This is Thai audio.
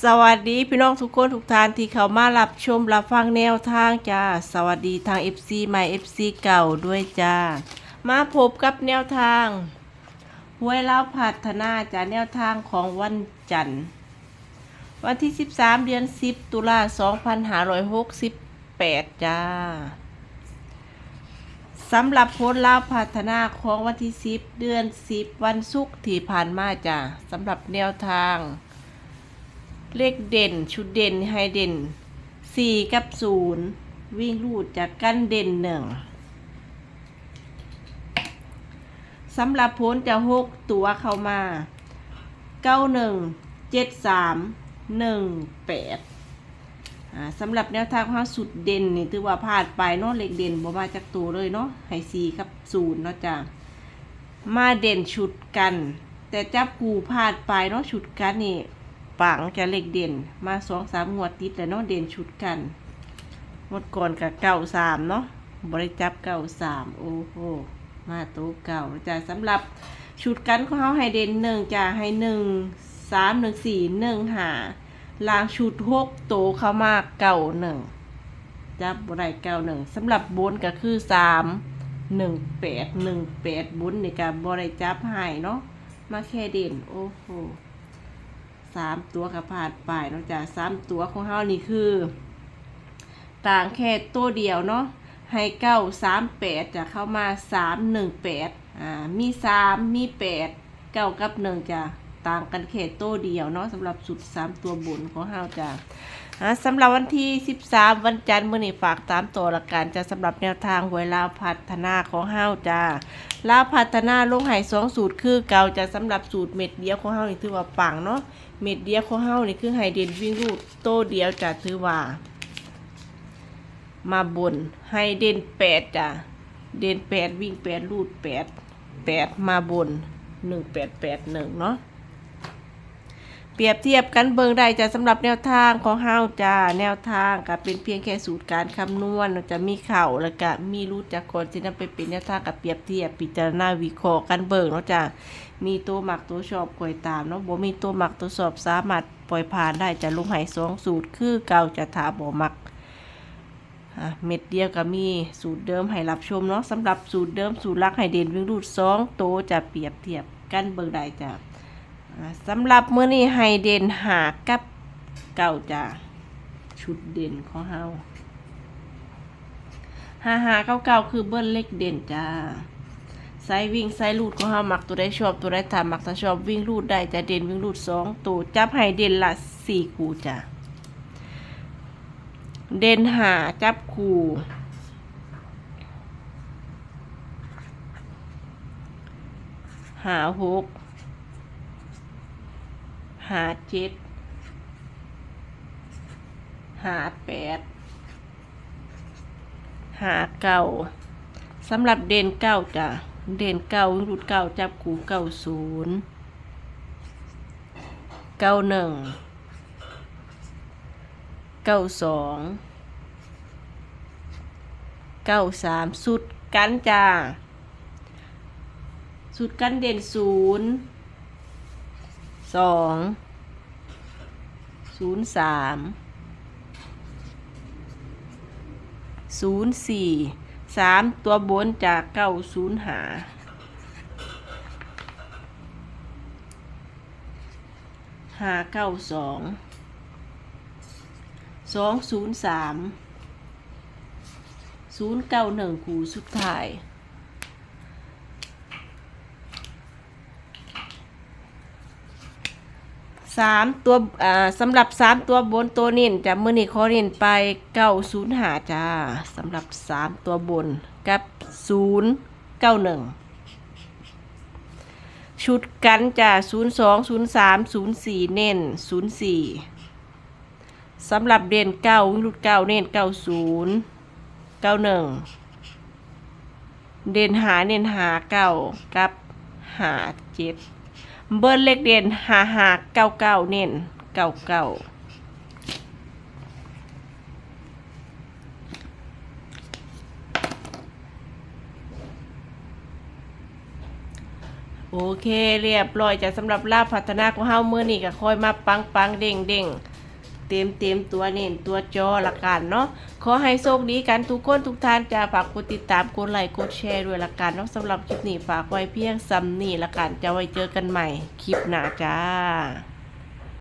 สวัสดีพี่น้องทุกคนทุกท่านที่เข้ามารับชมรับฟังแนวทางจ้าสวัสดีทาง FC ใหม่ FC เก่าด้วยจ้ามาพบกับแนวทางหวยเล่าพัฒนาจ้าแนวทางของวันจันทร์ วันที่ 13 เดือน 10 ตุลา2568 จ้าสำหรับโพสต์ลาวพัฒนาของวันที่ 10 เดือน 10 วันศุกร์ที่ผ่านมาจ้าสำหรับแนวทาง เลขเด่น ชุดเด่นให้เด่นสี่กับศูนย์วิ่งรูดจากกันเด่นหนึ่งสำหรับพ้นจะหกตัวเข้ามาเก้าหนึ่งเจ็ดสามหนึ่งแปดสำหรับแนวทางของเราสุดเด่นนี่ถือว่าพลาดไปเนาะเลขเด่นบ่มาจากตัวเลยเนาะให้สี่กับศูนย์เนาะจ้ะมาเด่นชุดกัน แต่จับกูพลาดไปเนาะชุดกันนี่ ปังจะเล็กเด่นมาสองสามงวดติดแต่เนาะเด่นชุดกันงวดก่อนกับเก้าสามเนาะบริจับเก้าสามโอ้โหมาโต๊ะเก่าจะสำหรับชุดกันของเขาให้เด่นหนึ่งจะให้หนึ่งสามหนึ่งสี่หนึ่งหาลางชุดหกโตวเข้ามาเก้าหนึ่งจับบริเก้าหนึ่งสำหรับบนก็คือสามหนึ่งแปดหนึ่งแปดบนในการบริจับให้เนาะมาแค่เด่นโอ้โห สามตัวกับผ่านไปเนาะจ้ะสามตัวของเฮานี่คือ ต่างแค่ตัวเดียวเนาะให้เก้าสามแปดจะเข้ามาสามหนึ่งแปดอ่ามีสามมีแปดเก้ากับหนึ่งจะต่างกันแค่ตัวเดียวเนาะสำหรับสุดสามตัวบนของเฮาจะ สำหรับวันที่สิบสามวันจันทร์มื้อนี้ฝากตามตัวละกันจะสำหรับแนวทางหวยลาวพัฒนาของเฮาจ้าลาวพัฒนาลงไหสองสูตรคือเก่าจะสำหรับสูตรเม็ดเดียวของเฮานี่ถือว่าปังเนาะเม็ดเดียวของเฮานี่คือไฮเดนวิ่งรูดโตเดียวจะถือว่า มาบนไฮเดนแปดจ้ะเดนแปดวิ่งแปดรูดแปดแปดมาบนหนึ่งแปดแปดหนึ่งเนาะ เปรียบเทียบกันเบิงได้จะสำหรับแนวทางของเฮาจ้าแนวทางก็เป็นเพียงแค่สูตรการคำนวณเนาจะมีเข่าแล้วก็มีรูดจากคนที่นำไปเป็นแนวทางกับเปรียบเทียบพิจารณาวิเคราะห์กันเบิงเนาะจ้ามีตัวหมักตัวชอบคอยตามเนาะบ่มีตัวหมักตัวสอบสามารถปล่อยผ่านได้จะลงใหายสองสูตรคือเก่าจะถาบ่มักเม็ดเดียวก็มีสูตรเดิมให้รับชมเนาะสำหรับสูตรเดิมสูตรลักให้เด่นวิ่งรูดสองโตจะเปรียบเทียบกันเบิงได้จ้ะอะ สำหรับมื้อนี้ให้เดนหากับเก่าจ้ะชุดเด่นของเฮาหาหาเก้าเก้าคือเบิ้ลเล็กเด่นจ้าไซวิ่งไซลูดของเฮามักตัวได้ชอบตัวได้ถามมักถ้าชอบวิ่งลูดได้จะเด่นวิ่งลูดสองตัวจับให้เดนละสี่คู่จ้ะเด่นหาจับคู่หาหก หาเจ็ดหาแปดหาเก้าสำหรับเด่นเก้าจ้ะเด่นเก้ารูดเก้าจับกูเก้าศูนย์เก้าหนึ่งเก้าสองเก้าสามสุดกันจ้าสุดกันเด่นศูนย์สอง ศูนย์สามศูนย์สี่สามตัวบนจากเก้าศูนย์หาห้าเก้าสองสองศูนย์สามศูนย์เก้าหนึ่งคูสุดท้าย สามตัวอ่าสำหรับสามตัวบนตัวนินจะมือนี่ขอนินไปเก้าศูนย์หาจ้าสำหรับสามตัวบนกับศูนย์เก้าหนึ่งชุดกันจ้าศูนย์สองศูนย์สามศูนย์สี่เน้นศูนย์สี่สำหรับเด่นเก้าวิ่งรุดเก้าเน้นเก้าศูนย์เก้าหนึ่งเด่นหาเน้นหาเก้ากับหาเจ็ด เบิร์เลขเด่นหาหาเก้าเก้าเน้นเก้าเก้าโอเค เรียบร้อยจะสำหรับลาบพัฒนาของเฮามื้อนี้ก็ค่อยมาปังปังเด้งเด้ง เต็มเต็มตัวเน้นตัวจอละกันเนาะขอให้โชคดีกันทุกคนทุกท่านจะฝากกดติดตามกดไลค์กดแชร์ด้วยละกันเนาะสำหรับคลิปนี้ฝากไว้เพียงซ้ำนี่ละกันจะไว้เจอกันใหม่คลิปหน้าจ้า